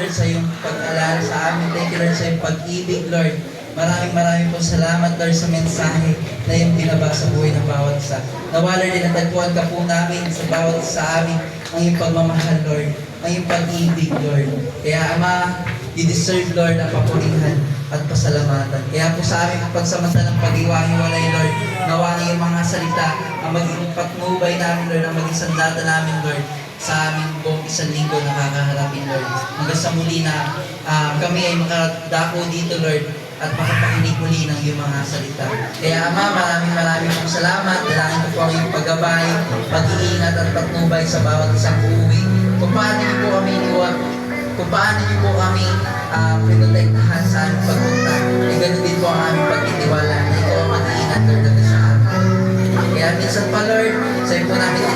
Lord, sa iyong pag-alala sa amin. Thank you, Lord, sa iyong pag-ibig, Lord. Maraming maraming po salamat, Lord, sa mensahe na iyong binaba sa buhay ng bawat isa. Nawa, Lord, dinatagpuan ka po namin sa bawat isa amin ang iyong pagmamahal, Lord. Ang iyong pag-ibig, Lord. Kaya, Ama, you deserve, Lord, ang papurihan at pasalamatan. Kaya po sa aming pagsamantalang pag-iwahiwalay, Lord, nawa na yung mga salita ang maging patnubay namin, Lord, ang maging sandata namin, Lord, sa isang linggo na kakaharapin, Lord. Hanggang sa muli na ah, kami ay makadako dito, Lord, at makapakinig muli ng iyong mga salita. Kaya Ama, maraming maraming pong salamat. Dalangin ko po ang iyong paggabay, pag-iingat at patnubay sa bawat isang uuwi. Kung paano niyo po kami iniwan, kung paano niyo po kami uh, pinotektahan sa aming pagpunta. Eh, ganun din po ang aming pagtitiwala na ikaw ang mag-iingat, Lord, hanggang sa. Kaya minsan pa, Lord, sa iyo po namin